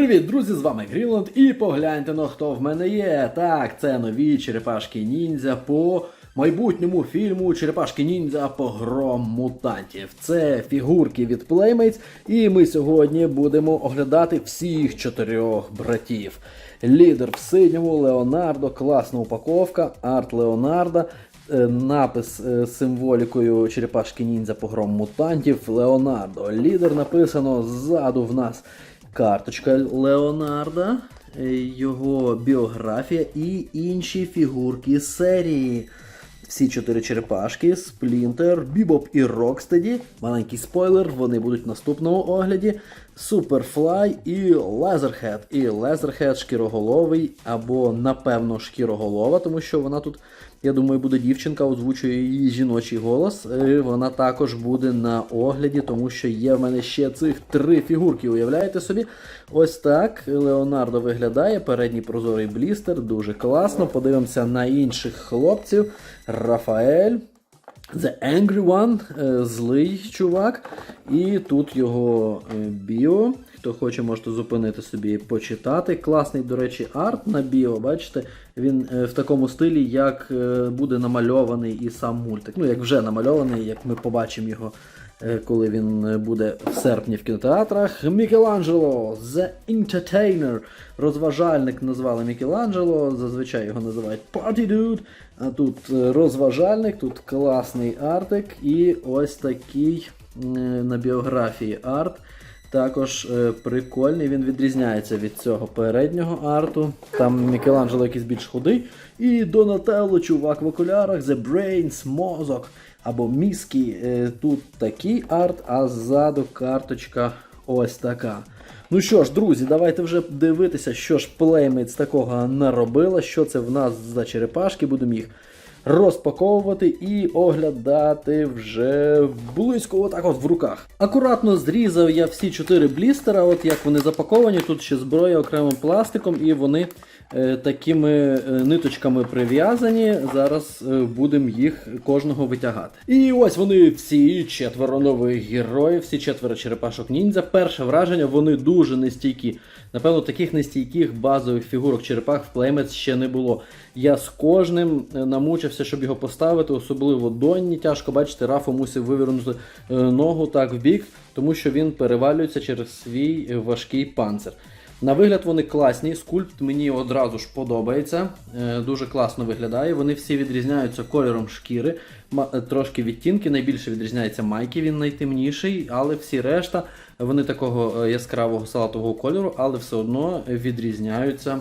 Привіт, друзі! З вами Грінланд і погляньте на хто в мене є. Так, це нові черепашки ніндзя по майбутньому фільму Черепашки ніндзя Погром мутантів. Це фігурки від Playmates, і ми сьогодні будемо оглядати всіх чотирьох братів. Лідер в синьому, Леонардо, класна упаковка, арт Леонарда. е, Напис е, з символікою черепашки ніндзя погром мутантів Леонардо. Лідер написано ззаду в нас карточка Леонарда, його біографія і інші фігурки серії. Всі чотири черепашки, Сплінтер, Бібоп і Рокстеді. Маленький спойлер, вони будуть в наступному огляді. Суперфлай і Лезерхед. І Лезерхед шкіроголовий, або, напевно, шкіроголова, тому що вона тут, я думаю, буде дівчинка, озвучує її жіночий голос. І Вона також буде на огляді, тому що є в мене ще цих три фігурки. Уявляєте собі? Ось так Леонардо виглядає. Передній прозорий блістер, дуже класно. Подивимося на інших хлопців. Рафаель. The Angry One, е, злий чувак. І тут його е, біо. Хто хоче, можете зупинити собі і почитати. Класний, до речі, арт на біо. Бачите, він е, в такому стилі, як буде намальований і сам мультик. Ну, як вже намальований, як ми побачимо його, коли він е, буде в серпні в кінотеатрах. Мікеланджело, The Entertainer. Розважальник назвали Мікеланджело, зазвичай його називають Party Dude. А тут е, розважальник, тут класний артик і ось такий е, на біографії арт. Також е, прикольний, він відрізняється від цього переднього арту. Там Мікеланджело якийсь більш худий. І Донателло, чувак в окулярах, The Brains, мозок або мізки. Е, Тут такий арт, а ззаду карточка ось така. Ну що ж, друзі, давайте вже дивитися, що ж Playmates такого наробила, що це в нас за черепашки, будемо їх розпаковувати і оглядати вже близько отак от в руках. Акуратно зрізав я всі чотири блістера, от як вони запаковані, тут ще зброя окремим пластиком, і вони такими е, ниточками прив'язані. Зараз е, будемо їх кожного витягати. І ось вони всі четверо нових героїв, всі четверо черепашок ніндзя. Перше враження, вони дуже нестійкі. Напевно, таких нестійких базових фігурок черепах в Playmates ще не було. Я з кожним е, намучився, щоб його поставити, особливо Донні. Тяжко бачите, Рафо мусив вивернути е, ногу так в бік, тому що він перевалюється через свій е, важкий панцир. На вигляд вони класні, скульпт мені одразу ж подобається, е, дуже класно виглядає. Вони всі відрізняються кольором шкіри, е, трошки відтінки. Найбільше відрізняється Майкі, він найтемніший, але всі решта вони такого е, яскравого салатового кольору, але все одно відрізняються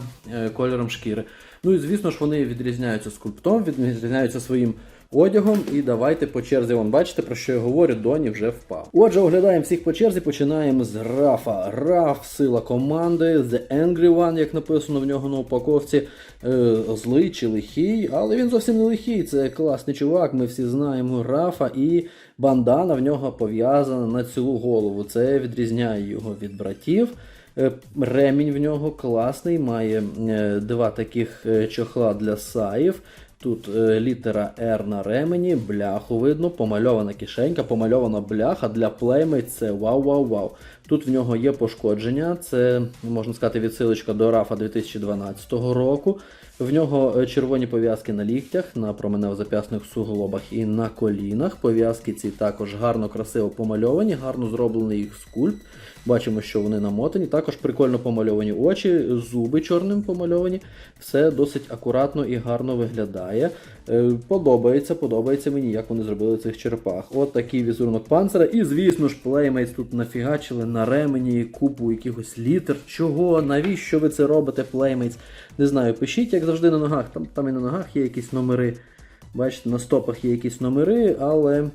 кольором шкіри. Ну і звісно ж вони відрізняються скульптом, відрізняються своїм одягом. І давайте по черзі. Вон, бачите, про що я говорю, Доні вже впав. Отже, оглядаємо всіх по черзі. Починаємо з Рафа. Раф, сила команди, The Angry One, як написано в нього на упаковці. Е, злий чи лихий, але він зовсім не лихий. Це класний чувак. Ми всі знаємо Рафа і бандана в нього пов'язана на цілу голову. Це відрізняє його від братів. Е, Ремінь в нього класний, має е, два таких чохла для саїв. Тут е, літера R на ремені, бляху видно, помальована кишенька, помальована бляха для Playmate це вау-вау-вау. Тут в нього є пошкодження, це можна сказати відсилочка до рафа 2012 року. В нього е, червоні пов'язки на ліктях, на променево-зап'ясних суглобах і на колінах. Пов'язки ці також гарно, красиво помальовані, гарно зроблений їх скульпт. Бачимо, що вони намотані. Також прикольно помальовані очі, зуби чорним помальовані. Все досить акуратно і гарно виглядає. Е, Подобається, подобається мені, як вони зробили цих черепах. От такий візерунок панцира. І, звісно ж, Playmates тут нафігачили на ремені купу якихось літер. Чого? Навіщо ви це робите, Playmates? Не знаю, пишіть, як завжди, на ногах. Там, там і на ногах є якісь номери. Бачите, на стопах є якісь номери, але.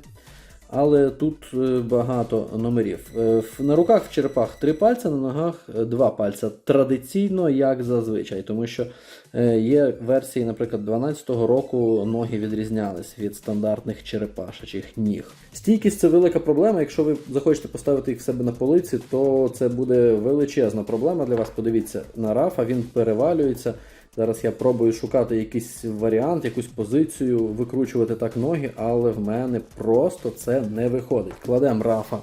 Але тут е, багато номерів. Е, На руках в черепах три пальця, на ногах е, два пальця. Традиційно, як зазвичай, тому що є версії, наприклад, 12-го року ноги відрізнялись від стандартних черепашачих ніг. Стійкість це велика проблема. Якщо ви захочете поставити їх в себе на полиці, то це буде величезна проблема для вас. Подивіться на рафа, він перевалюється. Зараз я пробую шукати якийсь варіант, якусь позицію, викручувати так ноги, але в мене просто це не виходить. Кладемо рафа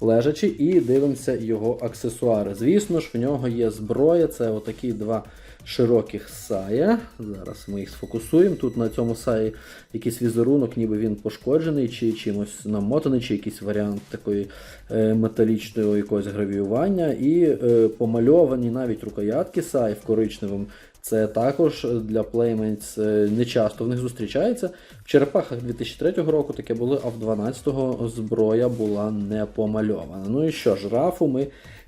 лежачи, і дивимося його аксесуари. Звісно ж, в нього є зброя, це отакі два широких сая. Зараз ми їх сфокусуємо. Тут на цьому саї якийсь візерунок, ніби він пошкоджений, чи чимось намотаний, чи якийсь варіант такої е, металічного якогось гравіювання. І е, помальовані навіть рукоятки сай в коричневому. Це також для е, не часто в них зустрічається. В черепахах 2003 року таке було, а в 12-го зброя була не помальована. Ну і що ж, рафу ми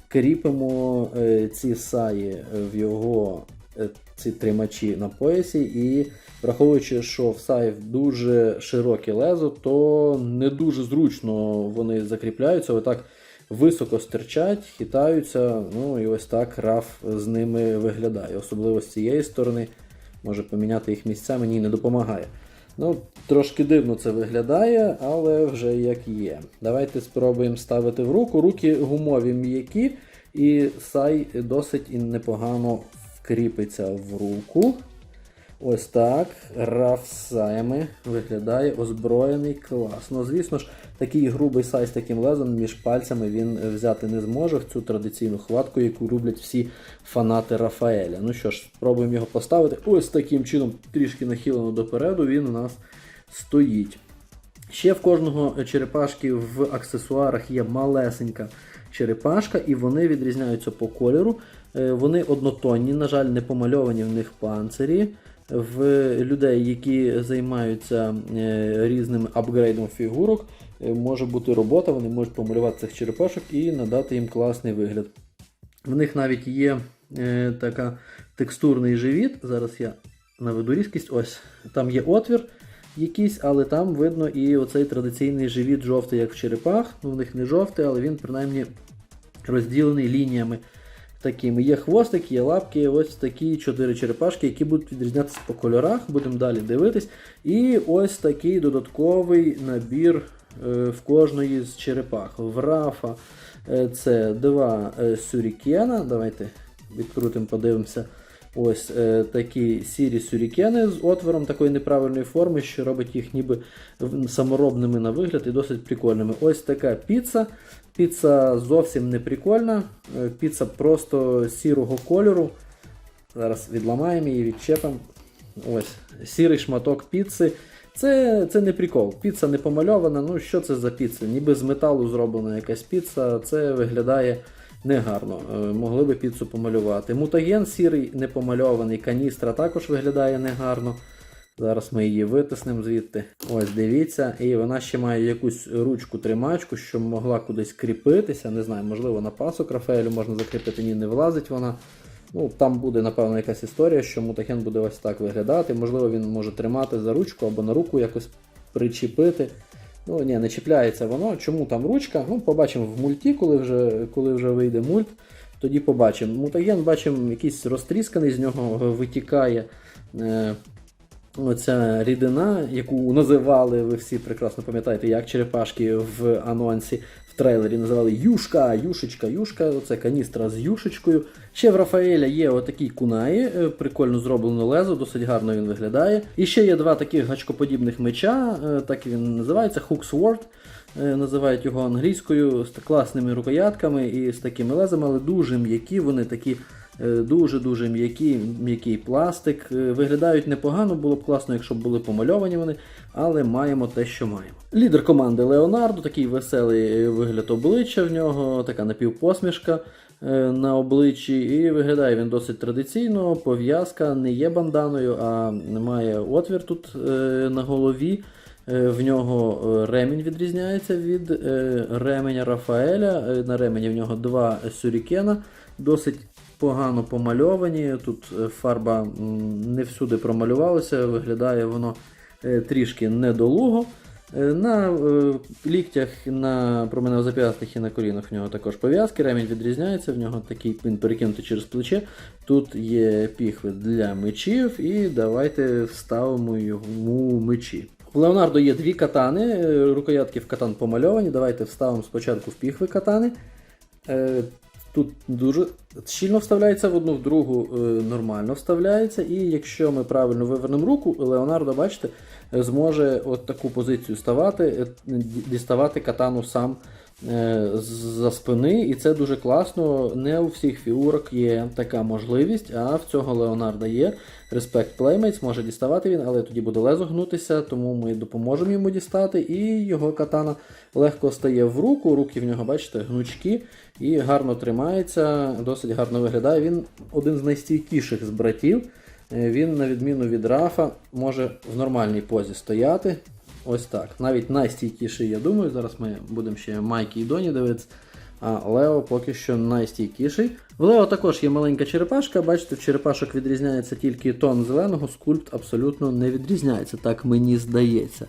кріпимо е, ці саї в його е, ці тримачі на поясі, і враховуючи, що в саїв дуже широке лезо, то не дуже зручно вони закріпляються. Отак високо стирчать, хитаються. Ну і ось так раф з ними виглядає. Особливо з цієї сторони. Може поміняти їх місцями, ні, не допомагає. Ну, трошки дивно це виглядає, але вже як є. Давайте спробуємо ставити в руку. Руки гумові м'які, і сай досить і непогано вкріпиться в руку. Ось так. Раф з виглядає озброєний класно. Звісно ж, такий грубий сай з таким лезом між пальцями він взяти не зможе в цю традиційну хватку, яку люблять всі фанати Рафаеля. Ну що ж, спробуємо його поставити. Ось таким чином, трішки нахилено допереду, він у нас стоїть. Ще в кожного черепашки в аксесуарах є малесенька черепашка, і вони відрізняються по кольору. Е, Вони однотонні, на жаль, не помальовані в них панцирі. В людей, які займаються е, різним апгрейдом фігурок, е, може бути робота, вони можуть помалювати цих черепашок і надати їм класний вигляд. В них навіть є е, така текстурний живіт. Зараз я наведу різкість. Ось там є отвір якийсь, але там видно і оцей традиційний живіт жовтий, як в черепах. Ну, в них не жовтий, але він принаймні розділений лініями такими. Є хвостик, є лапки, ось такі чотири черепашки, які будуть відрізнятися по кольорах. Будемо далі дивитись. І ось такий додатковий набір е, в кожної з черепах. В Рафа е, це два е, сюрікена. Давайте відкрутимо, подивимося. Ось е, такі сірі сюрікени з отвором такої неправильної форми, що робить їх ніби саморобними на вигляд і досить прикольними. Ось така піца. Піца зовсім не прикольна. Е, Піца просто сірого кольору. Зараз відламаємо її, відчепимо. Ось, сірий шматок піци. Це, це не прикол. Піца не помальована. Ну що це за піца? Ніби з металу зроблена якась піца. Це виглядає негарно. Е, Могли би піцу помалювати. Мутаген сірий не помальований, каністра також виглядає негарно. Зараз ми її витиснемо звідти. Ось дивіться. І вона ще має якусь ручку-тримачку, що могла кудись кріпитися. Не знаю, можливо, на пасок Рафаелю можна закріпити, ні, не влазить вона. Ну, там буде, напевно, якась історія, що мутаген буде ось так виглядати. Можливо, він може тримати за ручку або на руку якось причепити. Ну, ні, не чіпляється воно. Чому там ручка? Ну, побачимо в мульті, коли вже, коли вже вийде мульт. Тоді побачимо. Мутаген, бачимо, якийсь розтрісканий, з нього витікає е, оця рідина, яку називали, ви всі прекрасно пам'ятаєте, як черепашки в анонсі, в трейлері називали Юшка, Юшечка, Юшка. Оце каністра з юшечкою. Ще в Рафаеля є отакий кунаї, е, прикольно зроблено лезо, досить гарно він виглядає. І ще є два таких гачкоподібних меча, е, так він називається, Hook Sword. е, Називають його англійською з класними рукоятками і з такими лезами, але дуже м'які, вони такі дуже-дуже м'які, м'який пластик. Е, Виглядають непогано, було б класно, якщо б були помальовані вони, але маємо те, що маємо. Лідер команди Леонардо, такий веселий е, вигляд обличчя в нього, така напівпосмішка е, на обличчі, і виглядає він досить традиційно. Пов'язка не є банданою, а має отвір тут е, на голові. Е, В нього е, ремінь відрізняється від е, ременя Рафаеля. Е, На ремені в нього два сюрікена, досить погано помальовані. Тут е, фарба не всюди промалювалася, виглядає воно е, трішки недолуго. Е, На ліктях, на променевзап'ястих і на колінах в нього також пов'язки. Ремінь відрізняється, в нього такий він перекинутий через плече. Тут є піхви для мечів, і давайте вставимо йому мечі. У Леонардо є дві катани, рукоятки в катан помальовані. Давайте вставимо спочатку в піхви катани. Тут дуже щільно вставляється в одну, в другу е, нормально вставляється. І якщо ми правильно вивернемо руку, Леонардо, бачите, е, зможе от таку позицію ставати, е, діставати катану сам е, з-за спини, і це дуже класно. Не у всіх фігурок є така можливість, а в цього Леонарда є. Respect Playmates може діставати він, але тоді буде лезо гнутися, тому ми допоможемо йому дістати. І його катана легко стає в руку. Руки в нього, бачите, гнучкі і гарно тримається, досить гарно виглядає. Він один з найстійкіших з братів. Е, Він, на відміну від Рафа, може в нормальній позі стояти. Ось так. Навіть найстійкіший, я думаю. Зараз ми будемо ще Майкі і Доні дивитися. А Лео поки що найстійкіший. В Лео також є маленька черепашка. Бачите, в черепашок відрізняється тільки тон зеленого, скульпт абсолютно не відрізняється, так мені здається.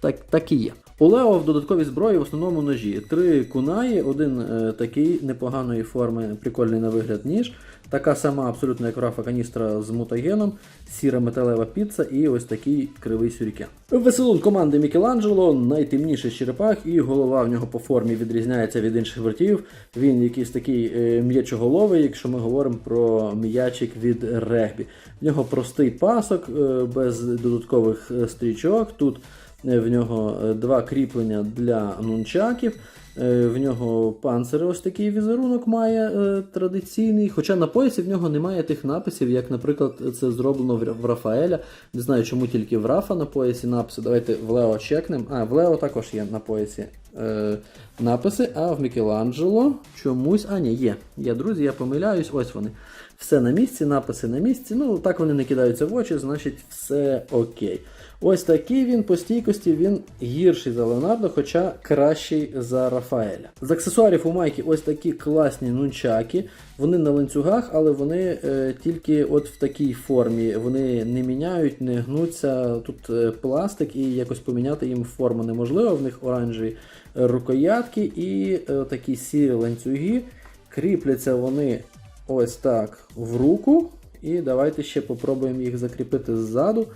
Так, так і є. У Лео в додатковій зброї в основному ножі. Три кунаї, один е, такий непоганої форми, прикольний на вигляд ніж. Така сама, абсолютно як Рафа каністра з мутагеном, сіра металева піца і ось такий кривий сюрікен. Веселун команди Мікеланджело, найтемніший черепах, і голова в нього по формі відрізняється від інших братів. Він якийсь такий е, м'ячоголовий, якщо ми говоримо про м'ячик від регбі. В нього простий пасок е, без додаткових е, стрічок. Тут В нього два кріплення для нунчаків. Е, В нього панцир ось такий візерунок має е, традиційний. Хоча на поясі в нього немає тих написів, як, наприклад, це зроблено в Рафаеля. Не знаю, чому тільки в Рафа на поясі написи. Давайте в Лео чекнемо. А, в Лео також є на поясі е, написи, а в Мікеланджело чомусь. А, ні, є. Є, друзі, я помиляюсь, ось вони. Все на місці, написи на місці. Ну, так вони не кидаються в очі, значить все окей. Ось такий він по стійкості, він гірший за Леонардо, хоча кращий за Рафаеля. З аксесуарів у Майки ось такі класні нунчаки. Вони на ланцюгах, але вони е, тільки от в такій формі. Вони не міняють, не гнуться. Тут е, пластик і якось поміняти їм форму неможливо. В них оранжеві рукоятки і е, такі сірі ланцюги. Кріпляться вони ось так в руку. І давайте ще попробуємо їх закріпити ззаду.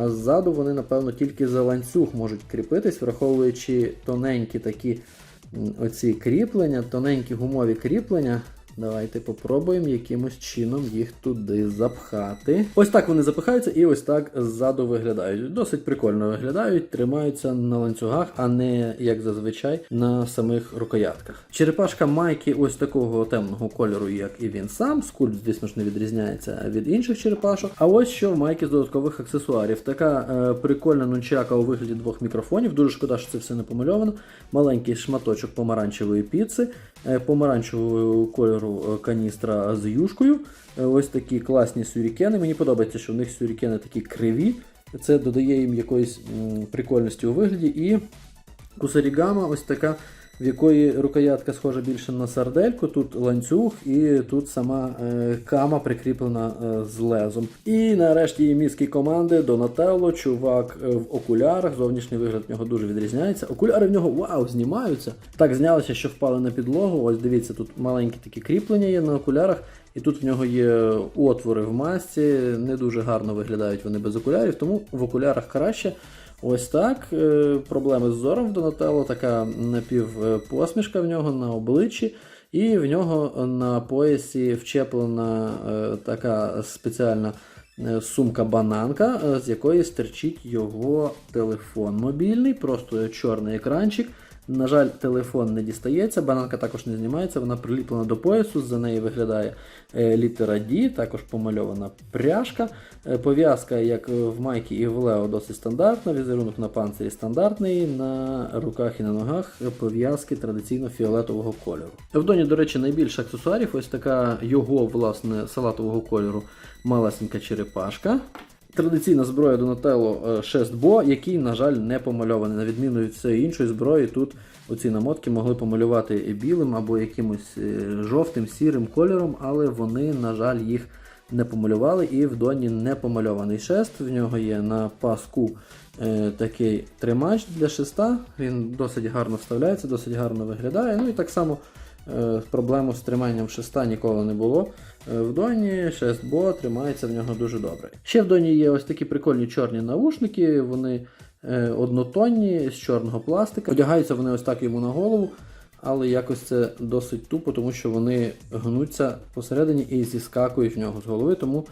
А ззаду вони, напевно, тільки за ланцюг можуть кріпитись, враховуючи тоненькі такі оці кріплення, тоненькі гумові кріплення. Давайте попробуємо якимось чином їх туди запхати. Ось так вони запихаються і ось так ззаду виглядають. Досить прикольно виглядають, тримаються на ланцюгах, а не як зазвичай на самих рукоятках. Черепашка майки ось такого темного кольору, як і він сам. Скульпт, звісно ж, не відрізняється від інших черепашок. А ось що майки з додаткових аксесуарів. Така е, прикольна нунчака у вигляді двох мікрофонів. Дуже шкода, що це все не помальовано. Маленький шматочок помаранчевої піци, е, помаранчевого кольору е, каністра з юшкою. Е, Ось такі класні сюрікени. Мені подобається, що в них сюрікени такі криві. Це додає їм якоїсь прикольності у вигляді. І кусарігама ось така, в якої рукоятка схожа більше на сардельку. Тут ланцюг і тут сама е, кама прикріплена е, з лезом. І нарешті є міські команди Донателло, чувак е, в окулярах. Зовнішній вигляд в нього дуже відрізняється. Окуляри в нього вау, знімаються. Так знялися, що впали на підлогу. Ось дивіться, тут маленькі такі кріплення є на окулярах. І тут в нього є отвори в масці, не дуже гарно виглядають вони без окулярів, тому в окулярах краще. Ось так. Е, Проблеми з зором в Донателло, така напівпосмішка в нього на обличчі, і в нього на поясі вчеплена е, така спеціальна е, сумка-бананка, з якої стирчить його телефон мобільний, просто чорний екранчик. На жаль, телефон не дістається, бананка також не знімається, вона приліплена до поясу, за неї виглядає е, літера D, також помальована пряжка. Е, Пов'язка, як в Майкі і в Лео, досить стандартна, візерунок на панцирі стандартний, на руках і на ногах пов'язки традиційно фіолетового кольору. В Доні, до речі, найбільше аксесуарів, ось така його власне салатового кольору малесенька черепашка. Традиційна зброя Donatello е, шестбо, який, на жаль, не помальований. На відміну від всієї іншої зброї, тут оці намотки могли помалювати білим або якимось е, жовтим, сірим кольором, але вони, на жаль, їх не помалювали. І в Доні не помальований шест. В нього є на паску е, такий тримач для шеста. Він досить гарно вставляється, досить гарно виглядає. Ну і так само Е, Проблему з триманням шеста ніколи не було. Е, В Доні шест Бо тримається в нього дуже добре. Ще в Доні є ось такі прикольні чорні навушники, вони е, однотонні з чорного пластика. Одягаються вони ось так йому на голову. але якось це досить тупо, тому що вони гнуться посередині і зіскакують в нього з голови, тому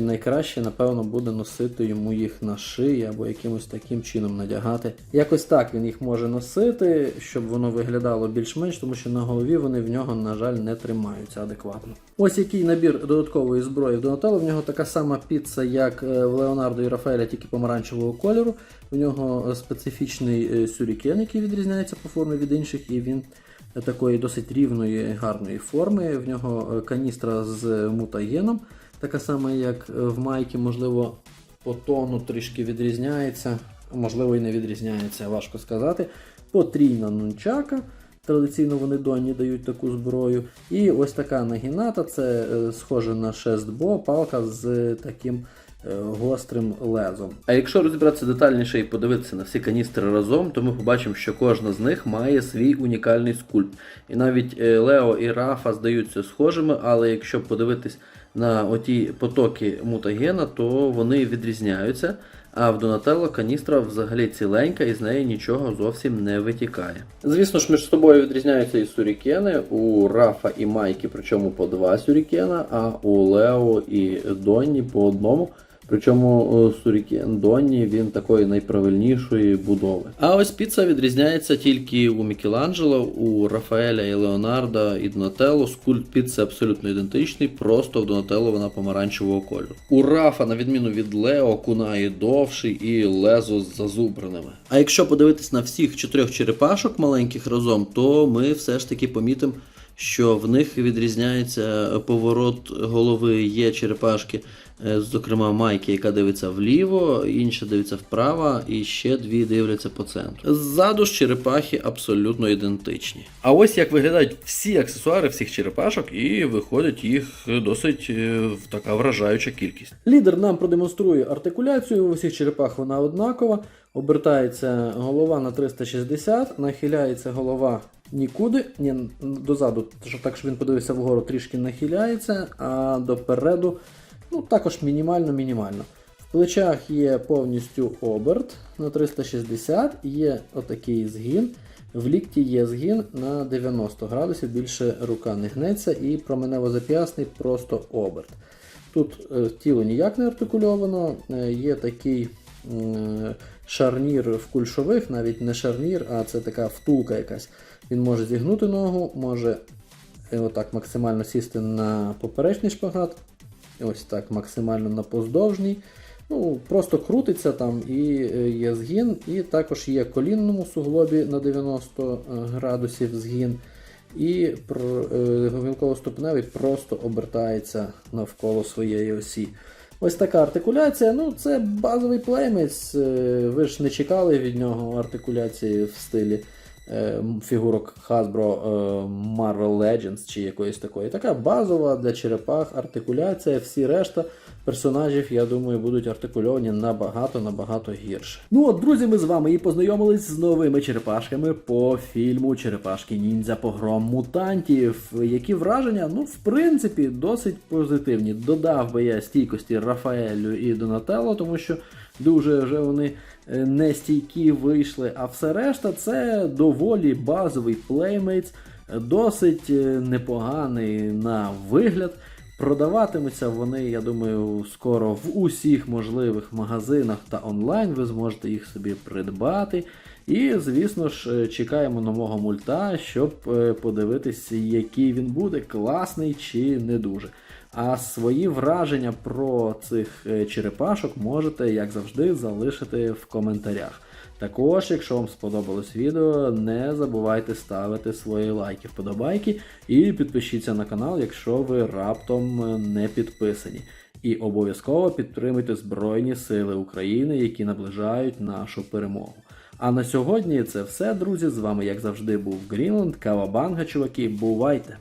найкраще, напевно, буде носити йому їх на шиї або якимось таким чином надягати. Якось так він їх може носити, щоб воно виглядало більш-менш, тому що на голові вони в нього, на жаль, не тримаються адекватно. Ось який набір додаткової зброї в Донателло. В нього така сама піца, як е, в Леонардо і Рафаеля, тільки помаранчевого кольору. В нього е, специфічний е, сюрікен, який відрізняється по формі від інших, і він е, такої досить рівної, гарної форми. В нього е, каністра з мутагеном, така сама, як е, в майки, можливо, по тону трішки відрізняється, можливо, і не відрізняється, важко сказати. Потрійна нунчака. Традиційно вони доні дають таку зброю. І ось така нагіната, це е, схоже на шестбо, палка з таким е, гострим лезом. А якщо розібратися детальніше і подивитися на всі каністри разом, то ми побачимо, що кожна з них має свій унікальний скульпт. І навіть Лео і Рафа здаються схожими, але якщо подивитись на оті потоки мутагена, то вони відрізняються. А в Донателло каністра взагалі ціленька і з неї нічого зовсім не витікає. Звісно ж, між собою відрізняються і сурікени. У Рафа і Майки, причому по два сюрікена, а у Лео і Донні по одному. Причому е, Сурікен Донні він такої найправильнішої будови. А ось піца відрізняється тільки у Мікеланджело, у Рафаеля і Леонардо і Донателло. Скульпт піци абсолютно ідентичний, просто в Донателло вона помаранчевого кольору. У Рафа, на відміну від Лео, кунає довший і лезо з зазубринами. А якщо подивитись на всіх чотирьох черепашок маленьких разом, то ми все ж таки помітимо що в них відрізняється поворот голови. Є черепашки, зокрема майки, яка дивиться вліво, інша дивиться вправо, і ще дві дивляться по центру. Ззаду ж черепахи абсолютно ідентичні. А ось як виглядають всі аксесуари всіх черепашок, і виходить їх досить е, така вражаюча кількість. Лідер нам продемонструє артикуляцію. У всіх черепах вона однакова. Обертається голова на 360, нахиляється голова нікуди, ні, дозаду, так, щоб він подивився вгору, трішки нахиляється, а допереду ну, також мінімально-мінімально. В плечах є повністю оберт на 360, є отакий згін. В лікті є згін на 90 градусів, більше рука не гнеться, і променево-зап'ясний просто оберт. Тут е, тіло ніяк не артикульовано, е, є такий шарнір в кульшових, навіть не шарнір, а це така втулка якась. Він може зігнути ногу, може е, отак максимально сісти на поперечний шпагат, ось так максимально на поздовжній. Ну, Просто крутиться там і е, є згін, і також є колінному суглобі на 90 градусів згін. І гомілково-ступневий просто обертається навколо своєї осі. Ось така артикуляція. Ну, це базовий плеймець. е, Ви ж не чекали від нього артикуляції в стилі е, фігурок Hasbro е, Marvel Legends чи якоїсь такої. Така базова для черепах артикуляція, всі решта персонажів, я думаю, будуть артикульовані набагато-набагато гірше. Ну от, друзі, ми з вами і познайомились з новими черепашками по фільму Черепашки Ніндзя Погром мутантів. Які враження, ну, в принципі, досить позитивні. Додав би я стійкості Рафаелю і Донателло, тому що дуже вже вони е, нестійкі вийшли. А все решта це доволі базовий плеймейтс, досить е, непоганий на вигляд. Продаватимуться вони, я думаю, скоро в усіх можливих магазинах та онлайн. Ви зможете їх собі придбати. І, звісно ж, чекаємо нового мульта, щоб е, подивитися, який він буде, класний чи не дуже. А свої враження про цих е, черепашок можете, як завжди, залишити в коментарях. Також, якщо вам сподобалось відео, не забувайте ставити свої лайки, вподобайки і підпишіться на канал, якщо ви раптом не підписані. І обов'язково підтримуйте Збройні Сили України, які наближають нашу перемогу. А на сьогодні це все, друзі. З вами, як завжди, був Грінланд, Кавабанга, чуваки. Бувайте!